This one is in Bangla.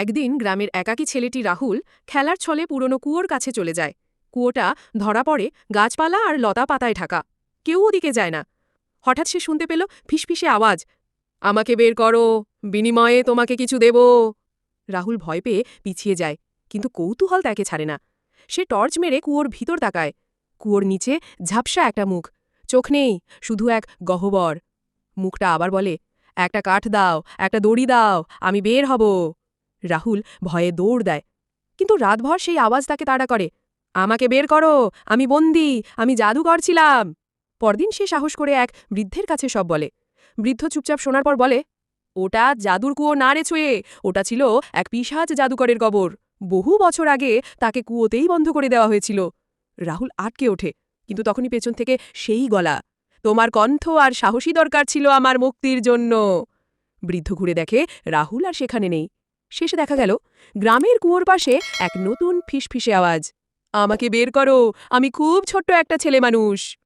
একদিন গ্রামের একাকী ছেলেটি রাহুল খেলার ছলে পুরনো কুয়োর কাছে চলে যায়। কুয়োটা ধরা পড়ে গাছপালা আর লতা পাতায় ঢাকা। কেউ ওদিকে যায় না। হঠাৎ সে শুনতে পেল ফিসফিসে আওয়াজ। আমাকে বের করো, বিনিময়ে তোমাকে কিছু দেব। রাহুল ভয় পেয়ে পিছিয়ে যায়, কিন্তু কৌতূহল তাকে ছাড়ে না। সে টর্চ মেরে কুয়োর ভিতর তাকায়। কুয়োর নিচে ঝাপসা একটা মুখ। চোখ নেই, শুধু এক গহ্বর। মুখটা আবার বলে, একটা কাঠ দাও, একটা দড়ি দাও, আমি বের হব। রাহুল ভয়ে দৌড় দেয়। কিন্তু রাতভর সেই আওয়াজ তাকে তাড়া করে। আমাকে বের করো, আমি বন্দি, আমি জাদুকর ছিলাম। পরদিন সে সাহস করে এক বৃদ্ধের কাছে সব বলে। বৃদ্ধ চুপচাপ শোনার পর বলে, ওটা জাদুর কুয়ো না রে ছুঁয়ে, ওটা ছিল এক পিসাজ জাদুকরের কবর। বহু বছর আগে তাকে কুয়োতেই বন্ধ করে দেওয়া হয়েছিল। রাহুল আটকে ওঠে, কিন্তু তখনই পেছন থেকে সেই গলা, তোমার কণ্ঠ আর সাহসী দরকার ছিল আমার মুক্তির জন্য। বৃদ্ধ ঘুরে দেখে রাহুল আর সেখানে নেই। শেষে দেখা গেল, গ্রামের কুয়োর পাশে এক নতুন ফিসফিসে আওয়াজ। আমাকে বের করো, আমি খুব ছোট্ট একটা ছেলে মানুষ।